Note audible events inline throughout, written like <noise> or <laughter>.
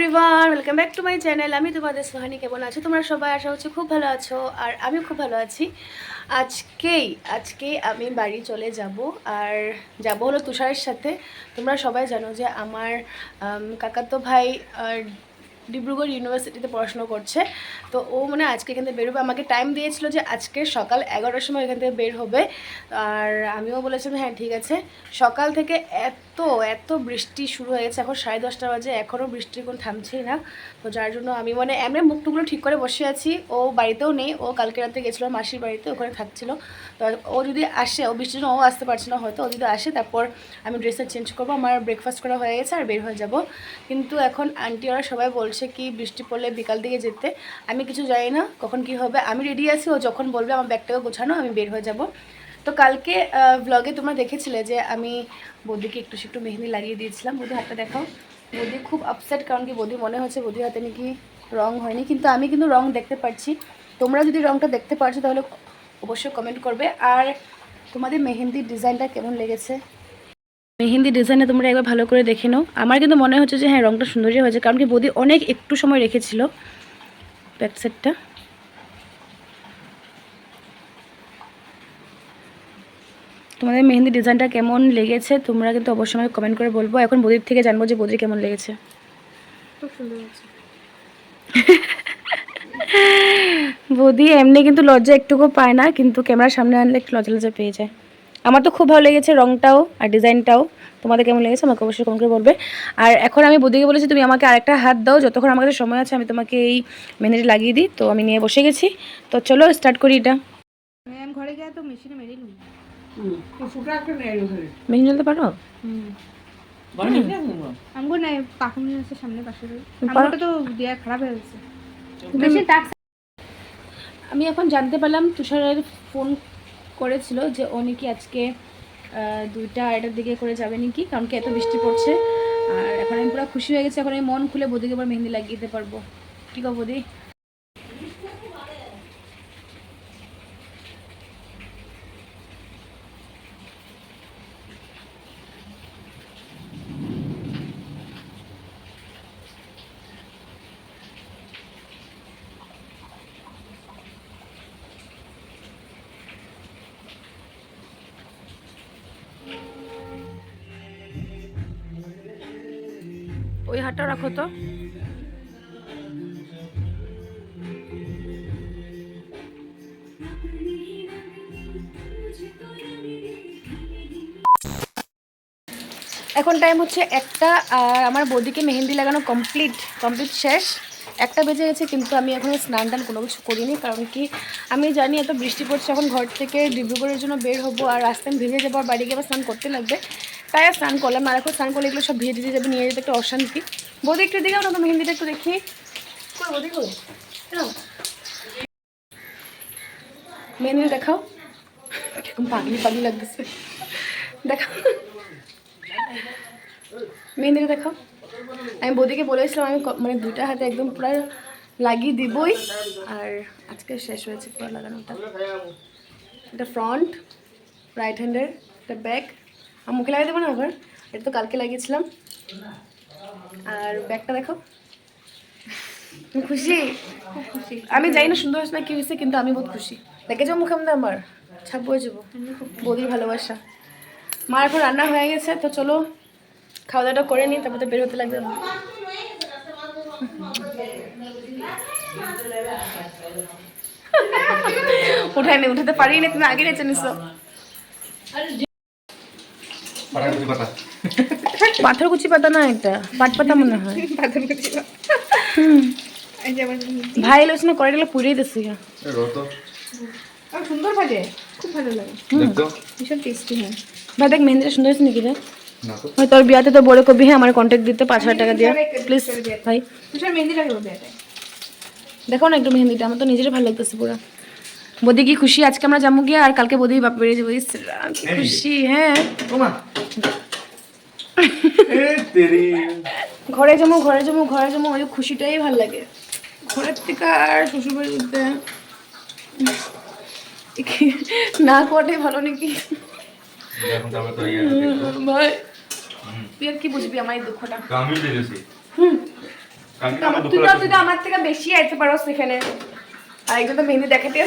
Everyone welcome back to my channel আমি তোমাদের সোহানি কেমন আছো? তোমরা সবাই আশা হচ্ছে খুব ভালো আছো আর আমিও খুব ভালো আছি। আজকেই আজকে আমি বাড়ি চলে যাব আর যাব হলো তুষারের সাথে। তোমরা সবাই জানো যে আমার আম, কাকাতো ভাই ডিব্রুগড় ইউনিভার্সিটিতে পড়াশোনা করছে। তো ও মানে আজকে এখান থেকে বেরোবে আমাকে টাইম দিয়েছিল যে আজকে সকাল এগারোটার সময় এখান থেকে বের হবে। আর আমিও বলেছিলাম হ্যাঁ ঠিক আছে। সকাল থেকে এত এত বৃষ্টি শুরু হয়ে গেছে, এখন সাড়ে দশটা বাজে এখনও বৃষ্টির কোনো থামছেই না। তো যার জন্য আমি মানে এমনি মুখ টুকগুলো ঠিক করে বসে আছি, ও বাড়িতেও নেই, ও কালকে রাতে গেছিল মাসির বাড়িতে, ওখানে থাকছিল। তো ও যদি আসে, ও বৃষ্টির জন্য ও আসতে পারছে না হয়তো, ও যদি আসে তারপর আমি ড্রেসটা চেঞ্জ করব, আমার ব্রেকফাস্ট করা হয়ে গেছে আর বের হয়ে যাব। কিন্তু এখন আন্টি ওরা সবাই বলছে কি, বৃষ্টি পড়লে বিকাল দিকে যেতে। আমি কিছু জানি না কখন কি হবে, আমি রেডি আছি, ও যখন বলবে আমার ব্যাগটাকে গোছানো, আমি বের হয়ে যাব। তো কালকে ব্লগে তোমরা দেখেছিলে যে আমি বৌদিকে একটু একটু মেহেন্দি লাগিয়ে দিয়েছিলাম। বৌদি, হাতটা দেখাও। বৌদি খুব আপসেট কারণ কি বৌদি মনে হচ্ছে বৌদির হাতে নাকি রং হয়নি। কিন্তু আমি কিন্তু রং দেখতে পাচ্ছি তোমরা যদি রংটা দেখতে পারছ, তাহলে অবশ্যই কমেন্ট করবে। আর তোমাদের মেহেন্দির ডিজাইনটা কেমন লেগেছে? মেহেন্দি ডিজাইনে তোমরা একবার ভালো করে দেখে নাও। আমার কিন্তু মনে হচ্ছে যে হ্যাঁ রংটা সুন্দরই হয়েছে। কারণ কি বৌদি অনেক একটু সময় রেখেছিল ব্যাক তোমাদের মেহেন্দি ডিজাইনটা কেমন লেগেছে তোমরা কিন্তু অবশ্যই আমাকে কমেন্ট করে বলব। এখন বৌদির থেকে জানব যে বৌদির কেমন লেগেছে। খুব সুন্দর বৌদি এমনি কিন্তু লজ্জা একটুকু পায় না কিন্তু ক্যামেরার সামনে আনলে একটু লজ্জা লজ্জা পেয়ে যায়। আমার তো খুব ভালো লেগেছে রংটাও আর ডিজাইনটাও। তোমাদের কেমন লেগেছে আমাকে অবশ্যই কমেন্ট করে বলবে। আর এখন আমি বৌদিকে বলেছি তুমি আমাকে আরেকটা হাত দাও যতক্ষণ আমার কাছে সময় আছে আমি তোমাকে এই মেহেন্দিটা লাগিয়ে দিই। তো আমি নিয়ে বসে গেছি। তো চলো স্টার্ট করি এটা। আমি ঘরে গিয়ে তো মেশিনে মেরে নিই। জ্বলতে পারো? আমগো নাই পাখন আছে সামনে পাশে পারো? তো দেয়া খারাপ হয়ে গেছে। মেশিন টাক আমি এখন জানতে পারলাম তুষারের ফোন করেছিল যে ও নাকি আজকে আহ, দুইটা আড়াইটার দিকে করে যাবে নাকি কারণ কি এত বৃষ্টি পড়ছে। আর এখন আমি পুরো খুশি হয়ে গেছি এখন আমি মন খুলে বদিকে এবার মেহেন্দি লাগিয়ে দিতে পারব। ঠিক আছে বদি? হাতটা রাখো তো। এখন টাইম হচ্ছে একটা, আর আমার বৌদিকে মেহেন্দি লাগানো কমপ্লিট কমপ্লিট শেষ। একটা বেজে গেছে, কিন্তু আমি এখনও স্নান টান কোনো কিছু করিনি, কারণ কি আমি জানি এত বৃষ্টি পড়ছে, এখন ঘর থেকে ডিব্রুগড়ের জন্য বের হব, আর রাস্তায় ভিজে যাব, আর বাড়ি গিয়ে স্নান করতে লাগবে। তাই আর স্নান করলাম আর এখন স্নান করলে এগুলো সব ভিজে দিয়ে যাবে, নিয়ে যেতে একটু অশান্তি। বৌদি, একটু দিকে না তো মেহেন্দিটা একটু দেখি। কই দেখাও। কীরকম পাগলি পাগলি লাগতেছে। দেখাও। মেহেন্দিটা দেখাও। আমি বৌদিকে বলেছিলাম আমি মানে দুইটা হাতে একদম পুরো লাগিয়ে দিবই। আর আজকে শেষ হয়েছে পুরো লাগানোটা। এটা ফ্রন্ট রাইট হ্যান্ডের একটা ব্যাক আর মুখে লাগিয়ে দেবো না আবার? এটা তো কালকে লাগিয়েছিলাম। আর ব্যাগটা দেখো। তুমি খুশি? আমি জানি না সুন্দর হয়েছে না কি হয়েছে, কিন্তু আমি বহুত খুশি। দেখে যাও মুখে আমাদের আমার ছাপ বয়ে যাব। বৌদির ভালোবাসা। মার এখন রান্না হয়ে গেছে, তো চলো খাওয়া দাওয়াটা করে নিই, তারপর তো বের হতে লাগবে। আমার। উঠাই নি উঠাতে পারি না তুমি আগে নেচে নিছো পাটাকুটি পাতা। পাথর কুচি পাতা না এটা পাট পাতা মনে হয়। <laughs> পাথর কুচি এই যে আমার ভাই লোস না করে গেলে পুড়িয়ে দিচ্ছি সুন্দর ভাজে। খুব ভালো লাগে। ভীষণ টেস্টি হয়। ভাই দেখ মেহেন্দিটা সুন্দর হয়েছে নাকি রে? না তোর বিয়াতে তো বলে কবি হ্যাঁ আমার কন্ট্যাক্ট দিতে পাঁচ হাজার টাকা দিয়ে। প্লিজ ভাই। মেহেন্দি লাগে ওদের দেখো না একটু মেহেন্দিটা আমার তো নিজেরই ভালো লাগতেছে পুরো। বদি কি খুশি? আজকে আমরা যাব গিয়ে আর কালকে বদি বাপ বেরিয়ে যাব। খুশি? হ্যাঁ। ওমা। <laughs> এ তেরি। ঘরে যাব ঘরে যাব ঘরে যাব ওই খুশিটাই ভালো লাগে। ঘরের থেকে আর শ্বশুরবাড়ি যেতে না করাটাই ভালো নাকি? এখন তারপরে তো ভাই। তুই আর কি বুঝবি আমার এই দুঃখটা? হুম। কালকে আমার- আমার তুই তো তুই তো আমার থেকে বেশি আইতে পারো সেখানে আর একজন তো মেহেন্দি দেখাতে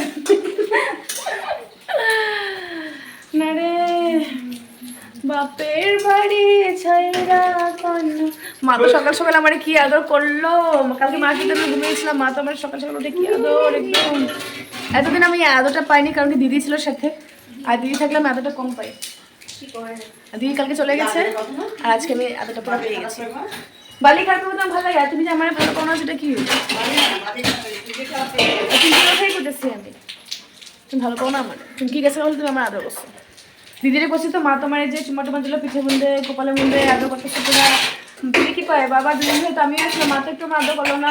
না রে। বাপের বাড়ি ছাইরা কন্যা। মা তো সকাল সকাল আমার কি আদর করল? কালকে মার সাথে আমি ঘুমিয়েছিলাম। মা তো আমার সকাল সকাল উঠে কি আদর একদম। এতদিন আমি আদরটা পাইনি কারণ কি দিদি ছিল সাথে। আর দিদি থাকলে আমি আদরটা কম পাই। দিদি কালকে চলে গেছে। আর আজকে আমি আদরটা পুরো পেয়ে গেছি। বালি খাওয়ার তোমার ভালো লাগে? তুমি যে আমার ভালো পাও না, সেটা কি? তুমি কথাই করতেছি আমি। তুমি ভালো পাও না আমার তুমি কি গেছে বলে, তুমি আমার আদর করছ। দিদিরে করছি তো, মা তোমার যে চুমা টুমা দিল, পিঠে বুন্দে কপালে বুন্দে আদর করতেছে তোরা দিদি কি কয়? বাবা দিদি ধরে তো আমিও আসলাম, মা তো একটু আদর করল না।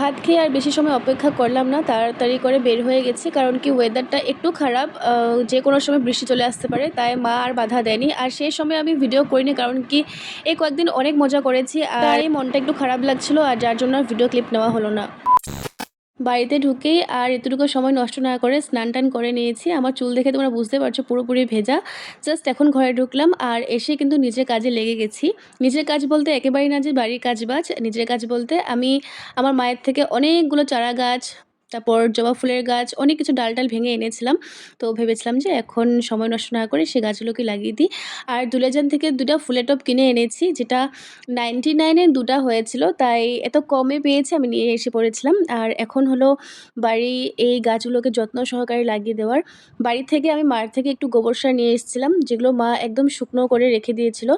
ভাত খেয়ে আর বেশি সময় অপেক্ষা করলাম না তাড়াতাড়ি করে বের হয়ে গেছি কারণ কি ওয়েদারটা একটু খারাপ যে কোনো সময় বৃষ্টি চলে আসতে পারে তাই মা আর বাধা দেয়নি। আর সেই সময় আমি ভিডিও করিনি কারণ কি এই কয়েকদিন অনেক মজা করেছি আর এই মনটা একটু খারাপ লাগছিল আর যার জন্য আর ভিডিও ক্লিপ নেওয়া হলো না। বাড়িতে ঢুকেই আর এতটুকু সময় নষ্ট না করে স্নান টান করে নিয়েছি। আমার চুল দেখে তোমরা বুঝতে পারছ পুরোপুরি ভেজা। জাস্ট এখন ঘরে ঢুকলাম আর এসে কিন্তু নিজের কাজে লেগে গেছি। নিজের কাজ বলতে একেবারেই না যে বাড়ির কাজ বাজ। নিজের কাজ বলতে আমি আমার মায়ের থেকে অনেকগুলো চারা গাছ তারপর জবা ফুলের গাছ, অনেক কিছু ডাল টাল ভেঙে এনেছিলাম। তো ভেবেছিলাম যে এখন সময় নষ্ট না করে সে গাছগুলোকে লাগিয়ে দিই। আর দুলেজান থেকে দুটা ফুলের টপ কিনে এনেছি, যেটা নাইনটি নাইনে দুটা হয়েছিল। তাই এত কমে পেয়েছি আমি নিয়ে এসে পড়েছিলাম। আর এখন হলো বাড়ি এই গাছগুলোকে যত্ন সহকারে লাগিয়ে দেওয়ার। বাড়ি থেকে আমি মার থেকে একটু গোবর সার নিয়ে এসেছিলাম, যেগুলো মা একদম শুকনো করে রেখে দিয়েছিল।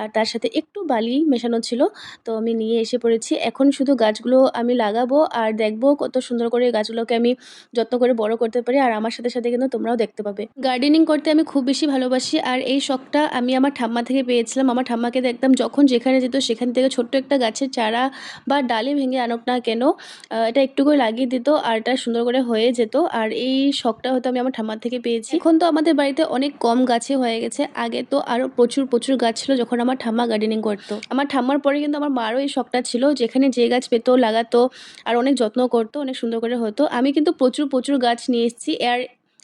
আর তার সাথে একটু বালি মেশানো ছিল, তো আমি নিয়ে এসে পড়েছি। এখন শুধু গাছগুলো আমি লাগাবো আর দেখব কত সুন্দর করে গাছগুলোকে আমি যত্ন করে বড় করতে পারি, আর আমার সাথে সাথে কিন্তু তোমরাও দেখতে পাবে। গার্ডেনিং করতে আমি খুব বেশি ভালোবাসি, আর এই শখটা আমি আমার ঠাম্মা থেকে পেয়েছিলাম। আমার ঠাম্মাকে দেখতাম যখন যেখানে যেত সেখান থেকে ছোট্ট একটা গাছের চারা বা ডালে ভেঙে আনুক না কেন এটা একটু করে লাগিয়ে দিত, আর এটা সুন্দর করে হয়ে যেত। আর এই শখটা হয়তো আমি আমার ঠাম্মার থেকে পেয়েছি। এখন তো আমাদের বাড়িতে অনেক কম গাছে হয়ে গেছে। আগে তো আরও প্রচুর প্রচুর গাছ ছিল যখন আমার ঠাম্মা গার্ডেনিং করতো। আমার ঠাম্মার পরে কিন্তু আমার মারও এই শখটা ছিল, যেখানে যে গাছ পেতো, লাগাতো, আর অনেক যত্ন করতো, অনেক সুন্দর করে হতো। আমি কিন্তু প্রচুর প্রচুর গাছ নিয়ে এসেছি। আর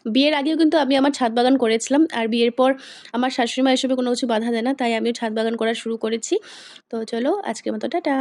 বিয়ের আগেও কিন্তু আমি আমার ছাদ বাগান করেছিলাম। আর বিয়ের পর আমার শাশুড়ি মা এসবে কোনো কিছু বাধা দেয় না, তাই আমিও ছাদ বাগান করা শুরু করেছি। তো চলো, আজকের মতো, টাটা।